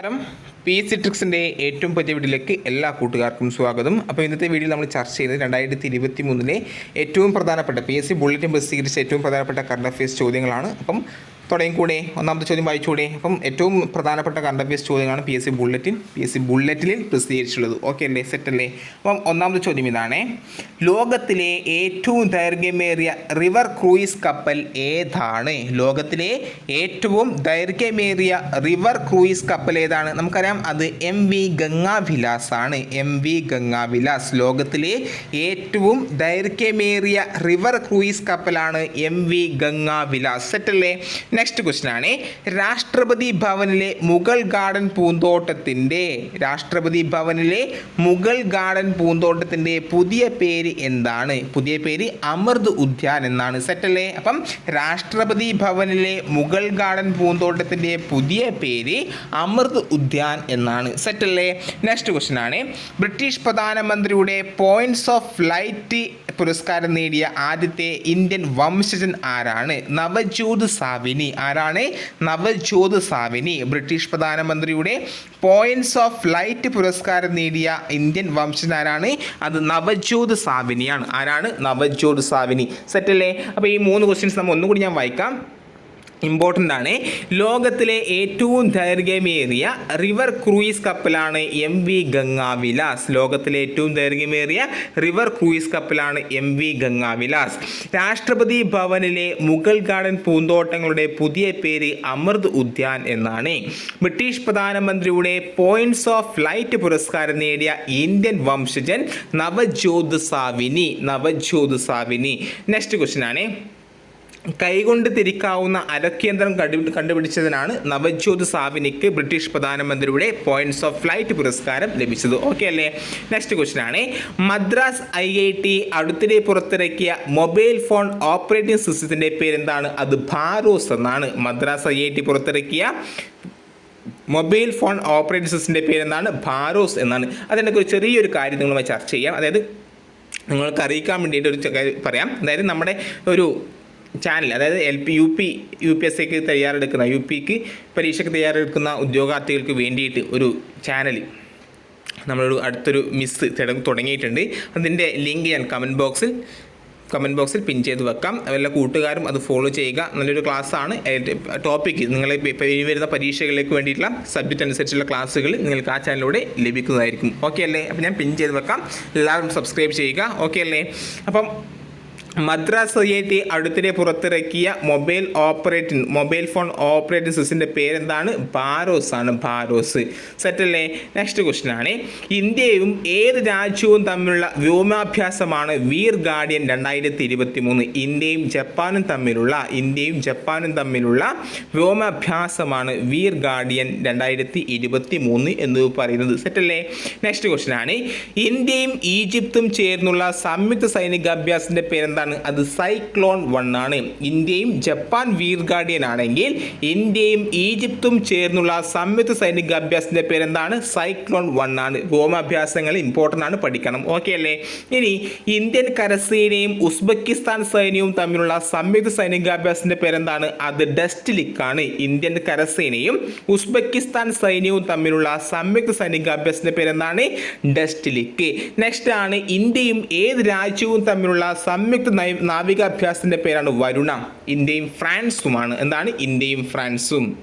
നമസ്കാരം. P C ട്രിക്സിന്റെ ഏറ്റവും പുതിയ വീഡിയോയിലേക്ക് എല്ലാ കൂട്ടുകാർക്കും സ്വാഗതം. അപ്പോൾ ഇന്നത്തെ വീഡിയോയിൽ നമ്മൾ ചർച്ച ചെയ്യുന്നത് രണ്ടായിരത്തി ഇരുപത്തി മൂന്നിലെ ഏറ്റവും പ്രധാനപ്പെട്ട പി എസ് സി ബുള്ളറ്റിൻ പ്രസിദ്ധീകരിച്ച ഏറ്റവും പ്രധാനപ്പെട്ട കറണ്ട് അഫയേഴ്സ് ചോദ്യങ്ങളാണ്. അപ്പം തുടങ്ങി കൂടെ? ഒന്നാമത്തെ ചോദ്യം വായിച്ചുകൂടെ? അപ്പം ഏറ്റവും പ്രധാനപ്പെട്ട കറണ്ട് അഫയേഴ്സ് ചോദ്യങ്ങളാണ് P S C bulletin P S C ബുള്ളറ്റിനിൽ പ്രസിദ്ധീകരിച്ചുള്ളത് ഓക്കെ അല്ലേ? സെറ്റ് അല്ലേ? അപ്പം ഒന്നാമത്തെ ചോദ്യം ഇതാണ്. ലോകത്തിലെ ഏറ്റവും ദൈർഘ്യമേറിയ റിവർ ക്രൂയിസ് കപ്പൽ ഏതാണ്? ലോകത്തിലെ ഏറ്റവും ദൈർഘ്യമേറിയ റിവർ ക്രൂയിസ് കപ്പൽ ഏതാണ്? നമുക്കറിയാം അത് എം വി ഗംഗാവിലാസ് ആണ് എം വി ഗംഗാവിലാസ്. ലോകത്തിലെ ഏറ്റവും ദൈർഘ്യമേറിയ റിവർ ക്രൂയിസ് കപ്പലാണ് എം വി ഗംഗാവിലാസ്. സെറ്റല്ലേ നെക്സ്റ്റ് ക്വസ്റ്റ്യൻ ആണ്. രാഷ്ട്രപതി ഭവനിലെ മുഗൾ ഗാർഡൻ പൂന്തോട്ടത്തിന്റെ രാഷ്ട്രപതി ഭവനിലെ മുഗൾ ഗാർഡൻ പൂന്തോട്ടത്തിന്റെ പുതിയ പേര് എന്താണ്? പുതിയ പേര് അമൃത് ഉദ്യാൻ എന്നാണ്. സെറ്റല്ലേ അപ്പം രാഷ്ട്രപതി ഭവനിലെ മുഗൾ ഗാർഡൻ പൂന്തോട്ടത്തിന്റെ പുതിയ പേര് അമൃത് ഉദ്യാൻ എന്നാണ്. സെറ്റല്ലേ നെക്സ്റ്റ് ക്വസ്റ്റ്യൻ ആണ്. ബ്രിട്ടീഷ് പ്രധാനമന്ത്രിയുടെ പോയിന്റ്സ് ഓഫ് ലൈറ്റ് പുരസ്കാരം നേടിയ ആദ്യത്തെ ഇന്ത്യൻ വംശജൻ ആരാണ്? നവജ്യോത് സാവിനി. ആരാണ്? നവജ്യോത് സാവിനി ബ്രിട്ടീഷ് പ്രധാനമന്ത്രിയുടെ പോയിന്റ്സ് ഓഫ് ലൈറ്റ് പുരസ്കാരം നേടിയ ഇന്ത്യൻ വംശജൻ ആരാണ് അത് നവജ്യോത് സാവിനിയാണ്. ആരാണ്? നവജ്യോത് സാവിനി. സെറ്റല്ലേ അപ്പോൾ ഈ മൂന്ന് ക്വസ്റ്റ്യൻസ് നമ്മൾ ഒന്നുകൂടി ഞാൻ വായിക്കാം. ഇമ്പോർട്ടന്റ് ആണ്. ലോകത്തിലെ ഏറ്റവും ദൈർഘ്യമേറിയ റിവർ ക്രൂയിസ് കപ്പലാണ് എം വി ഗംഗാവിലാസ്. ലോകത്തിലെ ഏറ്റവും ദൈർഘ്യമേറിയ റിവർ ക്രൂയിസ് കപ്പലാണ് എം വി ഗംഗാവിലാസ്. രാഷ്ട്രപതി ഭവനിലെ മുഗൾ ഗാർഡൻ പൂന്തോട്ടങ്ങളുടെ പുതിയ പേര് അമൃത് ഉദ്യാൻ എന്നാണ്. ബ്രിട്ടീഷ് പ്രധാനമന്ത്രിയുടെ പോയിന്റ്സ് ഓഫ് ലൈറ്റ് പുരസ്കാരം നേടിയ ഇന്ത്യൻ വംശജൻ നവജ്യോത് സാവിനി. നവജ്യോത് സാവിനി. നെക്സ്റ്റ് ക്വസ്റ്റ്യൻ ആണ്. കൈകൊണ്ട് തിരിക്കാവുന്ന അലക്കേന്ദ്രം കണ്ടു കണ്ടുപിടിച്ചതിനാണ് നവജ്യോത് സാവിനിക്ക് ബ്രിട്ടീഷ് പ്രധാനമന്ത്രിയുടെ പോയിന്റ്സ് ഓഫ് ഫ്ലൈറ്റ് പുരസ്കാരം ലഭിച്ചത്. ഓക്കെ അല്ലേ? നെക്സ്റ്റ് ക്വസ്റ്റ്യൻ ആണ്. മദ്രാസ് ഐ ഐ ടി അടുത്തിടെ പുറത്തിറക്കിയ മൊബൈൽ ഫോൺ ഓപ്പറേറ്റിംഗ് സിസ്റ്റത്തിന്റെ പേരെന്താണ്? അത് ഭാരോസ് എന്നാണ്. മദ്രാസ് ഐ ഐ ടി പുറത്തിറക്കിയ മൊബൈൽ ഫോൺ ഓപ്പറേറ്റിംഗ് സിസ്റ്റത്തിന്റെ പേരെന്താണ്? ഭാരോസ് എന്നാണ്. അതിന്റെ ഒരു ചെറിയൊരു കാര്യം നിങ്ങളുമായി ചർച്ച ചെയ്യാം. അതായത് നിങ്ങൾക്ക് അറിയിക്കാൻ വേണ്ടിയിട്ട് ഒരു പറയാം. അതായത് നമ്മുടെ ഒരു ചാനൽ അതായത് L P U P U P S സിക്ക് തയ്യാറെടുക്കുന്ന യു പിക്ക് പരീക്ഷയ്ക്ക് തയ്യാറെടുക്കുന്ന ഉദ്യോഗാർത്ഥികൾക്ക് വേണ്ടിയിട്ട് ഒരു ചാനൽ നമ്മളൊരു അടുത്തൊരു മിസ് തുടങ്ങിയിട്ടുണ്ട്. അതിന്റെ ലിങ്ക് ഞാൻ കമന്റ് ബോക്സിൽ കമന്റ് ബോക്സിൽ പിൻ ചെയ്ത് വെക്കാം. എല്ലാ കൂട്ടുകാരും അത് ഫോളോ ചെയ്യുക. നല്ലൊരു ക്ലാസ്സാണ് ടോപ്പിക്ക് നിങ്ങൾ ഇനി വരുന്ന പരീക്ഷകളിലേക്ക് വേണ്ടിയിട്ടുള്ള സബ്ജക്റ്റ് അനുസരിച്ചുള്ള ക്ലാസ്സുകൾ നിങ്ങൾക്ക് ആ ചാനലിലൂടെ ലഭിക്കുന്നതായിരിക്കും. ഓക്കെ അല്ലേ? അപ്പം ഞാൻ പിൻ ചെയ്ത് വെക്കാം. എല്ലാവരും സബ്സ്ക്രൈബ് ചെയ്യുക. ഓക്കെ അല്ലേ? അപ്പം മദ്രാസ് ഐ ഐ ടി അടുത്തിടെ പുറത്തിറക്കിയ mobile operating mobile phone operating സിസ്റ്റത്തിന്റെ പേരെന്താണ്? ബാരോസ് ആണ് ബാരോസ് സെറ്റല്ലേ? നെക്സ്റ്റ് ക്വസ്റ്റ്യൻ ആണ്. ഇന്ത്യയും ഏത് രാജ്യവും തമ്മിലുള്ള വ്യോമാഭ്യാസമാണ് വീർ ഗാർഡിയൻ രണ്ടായിരത്തി ഇരുപത്തി മൂന്ന് ഇന്ത്യയും ജപ്പാനും തമ്മിലുള്ള ഇന്ത്യയും ജപ്പാനും തമ്മിലുള്ള വ്യോമാഭ്യാസമാണ് വീർ ഗാർഡിയൻ രണ്ടായിരത്തി ഇരുപത്തി മൂന്ന് എന്ന് പറയുന്നത്. സെറ്റല്ലേ? നെക്സ്റ്റ് ക്വസ്റ്റ്യൻ ആണ്. ഇന്ത്യയും ഈജിപ്തും ചേർന്നുള്ള സംയുക്ത സൈനികാഭ്യാസത്തിന്റെ പേരെന്താണ്? അത് സൈക്ലോൺ വൺ ആണ്. ഇന്ത്യയും ജപ്പാൻ വീർ ഗാർഡിയൻ ആണെങ്കിൽ ഇന്ത്യയും ഈജിപ്തും ചേർന്നുള്ള സംയുക്ത സൈനിക സൈനികാഭ്യാസത്തിന്റെ പേരെന്താണ്? സൈക്ലോൺ വൺ ആണ്. വ്യോമാഭ്യാസങ്ങൾ ഇമ്പോർട്ടന്റ് ആണ്. പഠിക്കണം. ഓക്കെ അല്ലേ? ഇനി ഇന്ത്യൻ കരസേനയും ഉസ്ബെക്കിസ്ഥാൻ സൈന്യവും തമ്മിലുള്ള സംയുക്ത സൈനികാഭ്യാസത്തിന്റെ പേരെന്താണ്? അത് ലിക്ക് ആണ്. ഇന്ത്യൻ കരസേനയും ഉസ്ബെക്കിസ്ഥാൻ സൈന്യവും തമ്മിലുള്ള സംയുക്ത സൈനികാഭ്യാസത്തിന്റെ പേരെന്താണ്? ഡസ്റ്റിലിക്ക് നെക്സ്റ്റ് ആണ്. ഇന്ത്യയും ഏത് രാജ്യവും തമ്മിലുള്ള സംയുക്ത നൈ- നാവികാഭ്യാസത്തിന്റെ പേരാണ് വരുണ. ഇന്ത്യയും ഫ്രാൻസുമാണ്. എന്താണ് ഇന്ത്യയും ഫ്രാൻസും?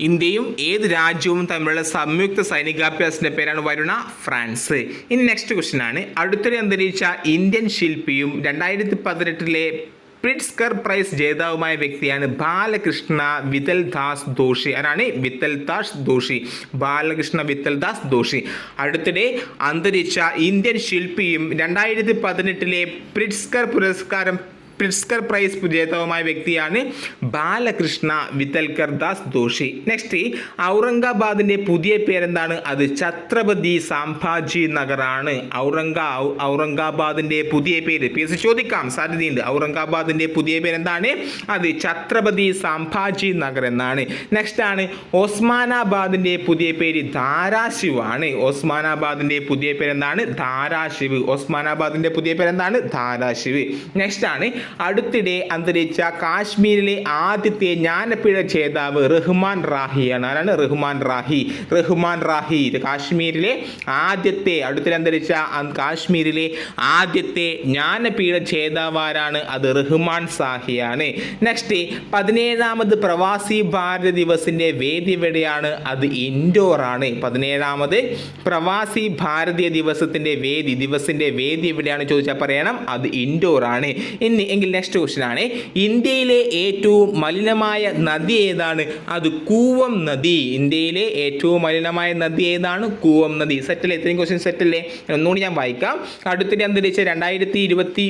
ഇന്ത്യയും ഏത് രാജ്യവും തമ്മിലുള്ള സംയുക്ത സൈനികാഭ്യാസത്തിന്റെ പേരാണ് വരുണ ഫ്രാൻസ്. ഇനി നെക്സ്റ്റ് ക്വസ്റ്റ്യൻ ആണ്. അടുത്തിടെ അന്തരിച്ച ഇന്ത്യൻ ശില്പിയും രണ്ടായിരത്തി പതിനെട്ടിലെ പ്രിറ്റ്സ്കർ പ്രൈസ് ജേതാവുമായ വ്യക്തിയാണ് ബാലകൃഷ്ണ വിതൽ ദാസ് ദോഷി. ആരാണ്? വിത്തൽ ദാസ് ദോഷി. ബാലകൃഷ്ണ വിത്തൽ ദാസ് ദോഷി. അടുത്തിടെ അന്തരിച്ച ഇന്ത്യൻ ശില്പിയും രണ്ടായിരത്തി പതിനെട്ടിലെ പ്രിറ്റ്സ്കർ പുരസ്കാരം പ്രിറ്റ്സ്കർ പ്രൈസ് വിജേതാവുമായ വ്യക്തിയാണ് ബാലകൃഷ്ണ വിതൽക്കർ ദാസ് ദോഷി. നെക്സ്റ്റ് ഔറംഗാബാദിന്റെ പുതിയ പേരെന്താണ്? അത് ഛത്രപതി സാംഭാജി നഗറാണ്. ഔറംഗാ ഔറംഗാബാദിന്റെ പുതിയ പേര്. പി എസ് ചോദിക്കാം സാധ്യതയുണ്ട്. ഔറംഗാബാദിന്റെ പുതിയ പേരെന്താണ്? അത് ഛത്രപതി സാംഭാജി നഗർ എന്നാണ്. നെക്സ്റ്റ് ആണ് ഓസ്മാനാബാദിന്റെ പുതിയ പേര് ധാരാശിവ് ആണ്. ഓസ്മാനാബാദിന്റെ പുതിയ പേരെന്താണ്? ധാരാശിവ്. ഓസ്മാനാബാദിന്റെ പുതിയ പേരെന്താണ്? ധാരാശിവ്. നെക്സ്റ്റ് ആണ് അടുത്തിടെ അന്തരിച്ച കാശ്മീരിലെ ആദ്യത്തെ ജ്ഞാനപീഠ ജേതാവ് റഹ്മാൻ റാഹിയാണ് ആരാണ് റഹ്മാൻ റാഹി? റഹ്മാൻ റാഹി കാശ്മീരിലെ ആദ്യത്തെ അടുത്തിടെ അന്തരിച്ച കാശ്മീരിലെ ആദ്യത്തെ ജ്ഞാനപീഠ ജേതാവാരാണ് അത് റഹ്മാൻ സാഹിയാണ് നെക്സ്റ്റ് പതിനേഴാമത് പ്രവാസി ഭാരത ദിവസിന്റെ വേദി എവിടെയാണ്? അത് ഇൻഡോർ ആണ്. പതിനേഴാമത് പ്രവാസി ഭാരതീയ ദിവസത്തിന്റെ വേദി ദിവസിന്റെ വേദി എവിടെയാണ് ചോദിച്ചാൽ പറയണം? അത് ഇൻഡോർ ആണ്. ഇനി എങ്കിൽ നെക്സ്റ്റ് ക്വസ്റ്റ്യൻ ആണ്. ഇന്ത്യയിലെ ഏറ്റവും മലിനമായ നദി ഏതാണ്? അത് കൂവം നദി. ഇന്ത്യയിലെ ഏറ്റവും മലിനമായ നദി ഏതാണ്? കൂവം നദി. സെറ്റല്ലേ ഇത്രയും ക്വസ്റ്റ്യൻ സെറ്റല്ലേ ഒന്നുകൂടി ഞാൻ വായിക്കാം. അടുത്തിടെ അന്തരിച്ച രണ്ടായിരത്തി ഇരുപത്തി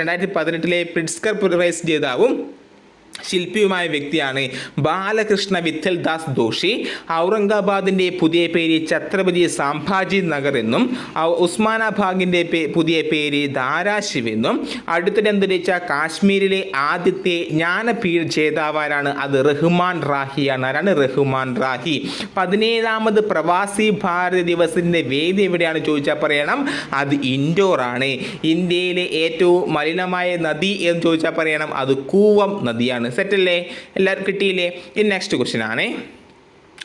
രണ്ടായിരത്തി പതിനെട്ടിലെ പ്രിറ്റ്സ്കർ പ്രൈസ് ജേതാവും ശില്പിയുമായ വ്യക്തിയാണ് ബാലകൃഷ്ണ വിത്തൽദാസ് ദോഷി. ഔറംഗാബാദിന്റെ പുതിയ പേര് ഛത്രപതി സാംഭാജി നഗർ എന്നും ഉസ്മാനാബാഗിന്റെ പുതിയ പേര് ധാരാശിവ് എന്നും അടുത്തിടെ അന്തരിച്ച കാശ്മീരിലെ ആദ്യത്തെ ജ്ഞാനപീഠ ജേതാവാരാണ് അത് റഹ്മാൻ റാഹിയാണ് ആരാണ് റഹ്മാൻ റാഹി? പതിനേഴാമത് പ്രവാസി ഭാരത ദിവസത്തിന്റെ വേദി എവിടെയാണ് ചോദിച്ചാൽ പറയണം? അത് ഇൻഡോർ ആണ്. ഇന്ത്യയിലെ ഏറ്റവും മലിനമായ നദി എന്ന് ചോദിച്ചാൽ പറയണം. അത് കൂവം നദിയാണ്. സെറ്റല്ലേ? എല്ലാവർക്കും കിട്ടിയില്ലേ? ഇനി നെക്സ്റ്റ് ക്വസ്റ്റ്യൻ ആണ്.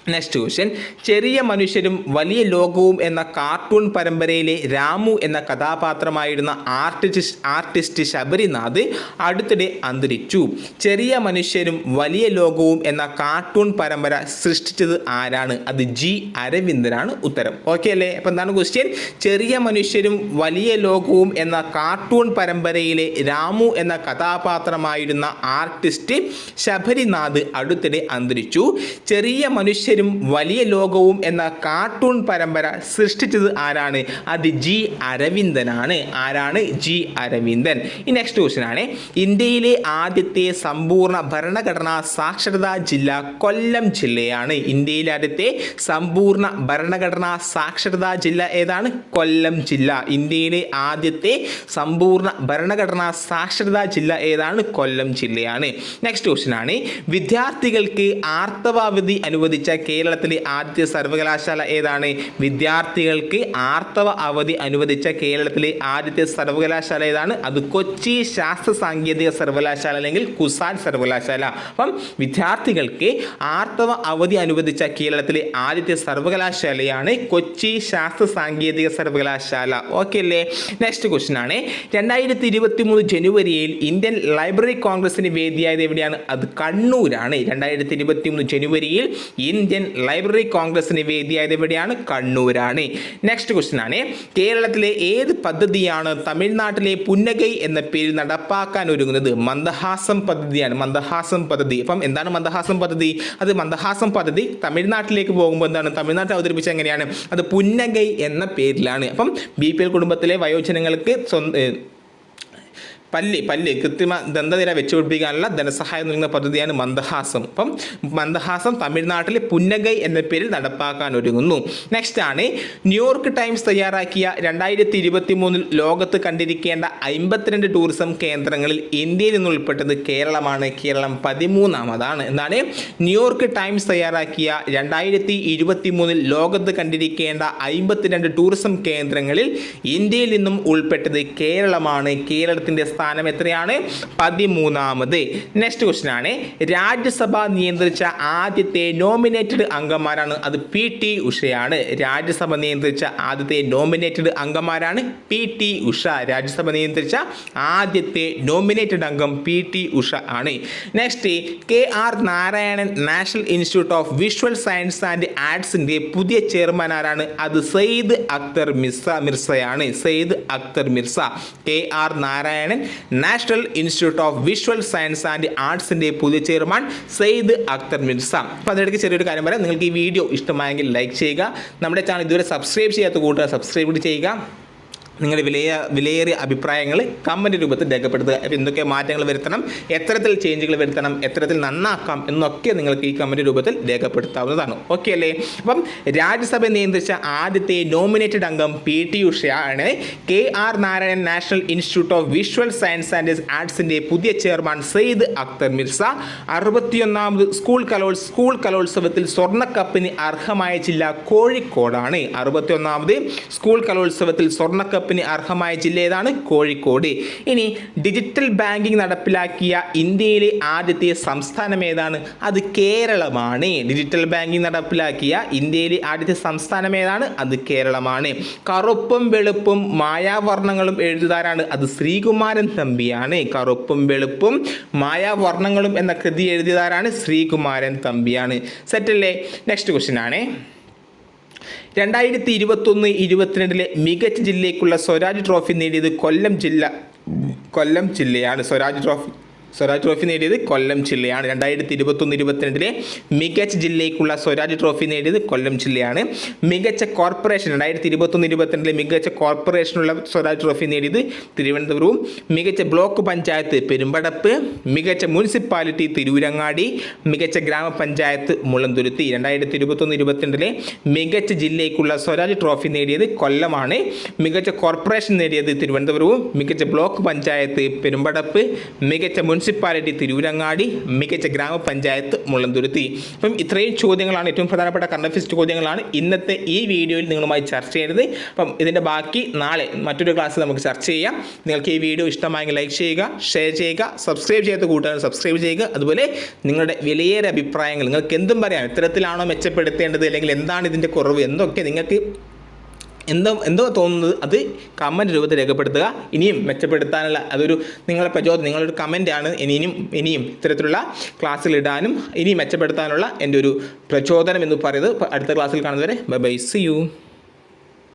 നെക്സ്റ്റ് ക്വസ്റ്റ്യൻ ചെറിയ മനുഷ്യരും വലിയ ലോകവും എന്ന കാർട്ടൂൺ പരമ്പരയിലെ രാമു എന്ന കഥാപാത്രമായിരുന്ന ആർട്ടിസ്റ്റ് ആർട്ടിസ്റ്റ് ശബരിനാഥ് അടുത്തിടെ അന്തരിച്ചു. ചെറിയ മനുഷ്യരും വലിയ ലോകവും എന്ന കാർട്ടൂൺ പരമ്പര സൃഷ്ടിച്ചത് ആരാണ്? അത് ജി അരവിന്ദനാണ് ഉത്തരം. ഓക്കെ അല്ലേ? അപ്പം എന്താണ് ക്വസ്റ്റ്യൻ ചെറിയ മനുഷ്യരും വലിയ ലോകവും എന്ന കാർട്ടൂൺ പരമ്പരയിലെ രാമു എന്ന കഥാപാത്രമായിരുന്ന ആർട്ടിസ്റ്റ് ശബരിനാഥ് അടുത്തിടെ അന്തരിച്ചു. ചെറിയ മനുഷ്യരും വലിയ ലോകവും എന്ന കാർട്ടൂൺ പരമ്പര സൃഷ്ടിച്ചത് ആരാണ്? അത് ജി അരവിന്ദനാണ്. ആരാണ് ജി അരവിന്ദൻ? ഈ നെക്സ്റ്റ് ക്വസ്റ്റ്യൻ ആണ്. ഇന്ത്യയിലെ ആദ്യത്തെ സമ്പൂർണ ഭരണഘടനാ സാക്ഷരതാ ജില്ല കൊല്ലം ജില്ലയാണ്. ഇന്ത്യയിലെ ആദ്യത്തെ സമ്പൂർണ ഭരണഘടനാ സാക്ഷരതാ ജില്ല ഏതാണ്? കൊല്ലം ജില്ല. ഇന്ത്യയിലെ ആദ്യത്തെ സമ്പൂർണ ഭരണഘടനാ സാക്ഷരതാ ജില്ല ഏതാണ്? കൊല്ലം ജില്ലയാണ്. നെക്സ്റ്റ് ക്വസ്റ്റ്യൻ ആണ്. വിദ്യാർത്ഥികൾക്ക് ആർത്തവാവധി അനുവദിച്ച കേരളത്തിലെ ആദ്യ സർവകലാശാല ഏതാണ്? വിദ്യാർത്ഥികൾക്ക് ആർത്തവ അവധി അനുവദിച്ച കേരളത്തിലെ ആദ്യത്തെ സർവകലാശാല ഏതാണ്? അത് കൊച്ചി ശാസ്ത്ര സാങ്കേതിക സർവകലാശാല അല്ലെങ്കിൽ കുസാൻ സർവകലാശാല. അപ്പം വിദ്യാർത്ഥികൾക്ക് ആർത്തവ അവധി അനുവദിച്ച കേരളത്തിലെ ആദ്യത്തെ സർവകലാശാലയാണ് കൊച്ചി ശാസ്ത്ര സാങ്കേതിക സർവകലാശാല. ഓക്കെ അല്ലേ? നെക്സ്റ്റ് ക്വസ്റ്റ്യൻ ആണ്. രണ്ടായിരത്തി ഇരുപത്തി മൂന്ന് ജനുവരിയിൽ ഇന്ത്യൻ ലൈബ്രറി കോൺഗ്രസിന് വേദിയായത് എവിടെയാണ്? അത് കണ്ണൂരാണ്. രണ്ടായിരത്തി ഇരുപത്തി മൂന്ന് ജനുവരിയിൽ ഇന്ത്യൻ ലൈബ്രറി കോൺഗ്രസിന് വേദിയായത് എവിടെയാണ്? കണ്ണൂരാണ്. നെക്സ്റ്റ് ക്വസ്റ്റ്യൻ ആണ്. കേരളത്തിലെ ഏത് പദ്ധതിയാണ് തമിഴ്നാട്ടിലെ പുന്നഗൈ എന്ന പേരിൽ നടപ്പാക്കാൻ ഒരുങ്ങുന്നത്? മന്ദഹാസം പദ്ധതിയാണ്. മന്ദഹാസം പദ്ധതി. അപ്പം എന്താണ് മന്ദഹാസം പദ്ധതി? അത് മന്ദഹാസം പദ്ധതി തമിഴ്നാട്ടിലേക്ക് പോകുമ്പോൾ എന്താണ്? തമിഴ്നാട്ടിൽ അവതരിപ്പിച്ച എങ്ങനെയാണ്? അത് പുന്നഗൈ എന്ന പേരിലാണ്. അപ്പം ബി പി എൽ കുടുംബത്തിലെ വയോജനങ്ങൾക്ക് സ്വന്തം പല്ല് പല്ലി കൃത്രിമ ദന്തനിര വെച്ചുപിടിപ്പിക്കാനുള്ള ധനസഹായം നൽകുന്ന പദ്ധതിയാണ് മന്ദഹാസം. അപ്പം മന്ദഹാസം തമിഴ്നാട്ടിലെ പുന്നഗൈ എന്ന പേരിൽ നടപ്പാക്കാൻ ഒരുങ്ങുന്നു. നെക്സ്റ്റ് ആണ് ന്യൂയോർക്ക് ടൈംസ് തയ്യാറാക്കിയ രണ്ടായിരത്തി ഇരുപത്തി മൂന്നിൽ ലോകത്ത് കണ്ടിരിക്കേണ്ട അമ്പത്തിരണ്ട് ടൂറിസം കേന്ദ്രങ്ങളിൽ ഇന്ത്യയിൽ നിന്ന് ഉൾപ്പെട്ടത് കേരളമാണ്. കേരളം പതിമൂന്നാമതാണ്. എന്നാണ് ന്യൂയോർക്ക് ടൈംസ് തയ്യാറാക്കിയ രണ്ടായിരത്തി ഇരുപത്തി മൂന്നിൽ ലോകത്ത് കണ്ടിരിക്കേണ്ട അമ്പത്തിരണ്ട് ടൂറിസം കേന്ദ്രങ്ങളിൽ ഇന്ത്യയിൽ നിന്നും ഉൾപ്പെട്ടത് കേരളമാണ്. കേരളത്തിന്റെ സ്ഥാനം എത്രയാണ്? പതിമൂന്നാമത്. നെക്സ്റ്റ് ക്വസ്റ്റ്യൻ ആണ്. രാജ്യസഭ നിയന്ത്രിച്ച ആദ്യത്തെ നോമിനേറ്റഡ് അംഗന്മാരാണ് അത് പി ടി ഉഷയാണ്. രാജ്യസഭ നിയന്ത്രിച്ച ആദ്യത്തെ നോമിനേറ്റഡ് അംഗന്മാരാണ് പി ടി ഉഷ. രാജ്യസഭ നിയന്ത്രിച്ച ആദ്യത്തെ നോമിനേറ്റഡ് അംഗം പി ടി ഉഷ ആണ്. Next K R Narayanan national institute of visual science and ആർട്സിന്റെ പുതിയ ചെയർമാൻ ആരാണ്? അത് Saeed Akhtar Mirza മിർസയാണ്. Saeed Akhtar Mirza. K R Narayanan national institute of visual science and ആർട്സിന്റെ പുതിയ ചെയർമാൻ സെയ്ദ് അക്തർ മിർസ. അപ്പോൾ അതിനിടയ്ക്ക് ചെറിയൊരു കാര്യം പറയാം. നിങ്ങൾക്ക് ഈ വീഡിയോ ഇഷ്ടമായെങ്കിൽ ലൈക്ക് ചെയ്യുക. നമ്മുടെ ചാനൽ ഇതുവരെ സബ്സ്ക്രൈബ് ചെയ്യാത്ത കൂട്ടുകാർ സബ്സ്ക്രൈബ് ചെയ്യുക. നിങ്ങളുടെ വിലയ വിലയേറിയ അഭിപ്രായങ്ങൾ കമന്റ് രൂപത്തിൽ രേഖപ്പെടുത്തുക. എന്തൊക്കെ മാറ്റങ്ങൾ വരുത്തണം എത്തരത്തിൽ ചേഞ്ചുകൾ വരുത്തണം എത്തരത്തിൽ നന്നാക്കാം എന്നൊക്കെ നിങ്ങൾക്ക് ഈ കമന്റ് രൂപത്തിൽ രേഖപ്പെടുത്താവുന്നതാണ്. ഓക്കെ അല്ലേ? അപ്പം രാജ്യസഭ നിയന്ത്രിച്ച ആദ്യത്തെ നോമിനേറ്റഡ് അംഗം P. T. ഉഷയാണ് K R Narayanan national institute of visual science and ആർട്സിന്റെ പുതിയ ചെയർമാൻ സെയ്ദ് അക്തർ മിർസ. അറുപത്തിയൊന്നാമത് സ്കൂൾ കലോത്സവ സ്കൂൾ കലോത്സവത്തിൽ സ്വർണക്കപ്പിന് അർഹമായ ജില്ല കോഴിക്കോടാണ്. അറുപത്തിയൊന്നാമത് സ്കൂൾ കലോത്സവത്തിൽ സ്വർണക്കപ്പിന് കറുപ്പിന് അർഹമായ ജില്ല ഏതാണ്? കോഴിക്കോട്. ഇനി ഡിജിറ്റൽ ബാങ്കിംഗ് നടപ്പിലാക്കിയ ഇന്ത്യയിലെ ആദ്യത്തെ സംസ്ഥാനം ഏതാണ്? അത് കേരളമാണ്. ഡിജിറ്റൽ ബാങ്കിംഗ് നടപ്പിലാക്കിയ ഇന്ത്യയിലെ ആദ്യത്തെ സംസ്ഥാനം ഏതാണ്? അത് കേരളമാണ്. കറുപ്പും വെളുപ്പും മായാവർണങ്ങളും എഴുതുതാരാണ്? അത് ശ്രീകുമാരൻ തമ്പിയാണ്. കറുപ്പും വെളുപ്പും മായാവർണങ്ങളും എന്ന കൃതി എഴുതിയതാരാണ്? ശ്രീകുമാരൻ തമ്പിയാണ്. സെറ്റല്ലേ? നെക്സ്റ്റ് ക്വസ്റ്റ്യൻ ആണേ. രണ്ടായിരത്തി ഇരുപത്തൊന്ന് ഇരുപത്തിരണ്ടിലെ മികച്ച ജില്ലയ്ക്കുള്ള സ്വരാജ് ട്രോഫി നേടിയത് കൊല്ലം ജില്ല കൊല്ലം ജില്ലയാണ് സ്വരാജ് ട്രോഫി. സ്വരാജ് ട്രോഫി നേടിയത് കൊല്ലം ജില്ലയാണ്. രണ്ടായിരത്തി ഇരുപത്തൊന്ന് ഇരുപത്തിരണ്ടിലെ മികച്ച ജില്ലയ്ക്കുള്ള സ്വരാജ് ട്രോഫി നേടിയത് കൊല്ലം ജില്ലയാണ്. മികച്ച കോർപ്പറേഷൻ രണ്ടായിരത്തി ഇരുപത്തൊന്ന് ഇരുപത്തിരണ്ടിലെ മികച്ച കോർപ്പറേഷനുള്ള സ്വരാജ് ട്രോഫി നേടിയത് തിരുവനന്തപുരവും. മികച്ച ബ്ലോക്ക് പഞ്ചായത്ത് പെരുമ്പടപ്പ് മികച്ച മുനിസിപ്പാലിറ്റി തിരൂരങ്ങാടി മികച്ച ഗ്രാമപഞ്ചായത്ത് മുളന്തുരുത്തി രണ്ടായിരത്തി ഇരുപത്തൊന്ന് ഇരുപത്തിരണ്ടിലെ മികച്ച ജില്ലയ്ക്കുള്ള സ്വരാജ് ട്രോഫി നേടിയത് കൊല്ലമാണ്. മികച്ച കോർപ്പറേഷൻ നേടിയത് തിരുവനന്തപുരവും. മികച്ച ബ്ലോക്ക് പഞ്ചായത്ത് പെരുമ്പടപ്പ് മികച്ച മുനിസിപ്പാലിറ്റി തിരൂരങ്ങാടി മികച്ച ഗ്രാമപഞ്ചായത്ത് മുള്ളന്തുരുത്തി. അപ്പം ഇത്രയും ചോദ്യങ്ങളാണ് ഏറ്റവും പ്രധാനപ്പെട്ട കറണ്ട് ചോദ്യങ്ങളാണ്. ഇന്നത്തെ ഈ വീഡിയോയിൽ നിങ്ങളുമായി ചർച്ച ചെയ്യുന്നത് അപ്പം ഇതിന്റെ ബാക്കി നാളെ മറ്റൊരു ക്ലാസ് നമുക്ക് ചർച്ച ചെയ്യാം. നിങ്ങൾക്ക് ഈ വീഡിയോ ഇഷ്ടമായെങ്കിൽ ലൈക്ക് ചെയ്യുക ഷെയർ ചെയ്യുക സബ്സ്ക്രൈബ് ചെയ്യാത്ത കൂട്ടുകാർ സബ്സ്ക്രൈബ് ചെയ്യുക. അതുപോലെ നിങ്ങളുടെ വിലയേറെ അഭിപ്രായങ്ങൾ നിങ്ങൾക്ക് എന്തും പറയാം. ഇത്തരത്തിലാണോ മെച്ചപ്പെടുത്തേണ്ടത് അല്ലെങ്കിൽ എന്താണ് ഇതിന്റെ കുറവ്? എന്തൊക്കെ നിങ്ങൾക്ക് എന്തോ എന്തോ തോന്നുന്നത് അത് കമന്റ് രൂപത്തിൽ രേഖപ്പെടുത്തുക. ഇനിയും മെച്ചപ്പെടുത്താനുള്ള അതൊരു നിങ്ങളുടെ പ്രചോദനം നിങ്ങളൊരു കമന്റാണ് ഇനിയും ഇനിയും ഇത്തരത്തിലുള്ള ക്ലാസ്സിൽ ഇടാനും ഇനിയും മെച്ചപ്പെടുത്താനുള്ള എന്റെ ഒരു പ്രചോദനം എന്ന് പറയുന്നത് അടുത്ത ക്ലാസ്സിൽ കാണുന്നവരെ ബൈ ബൈ സി യു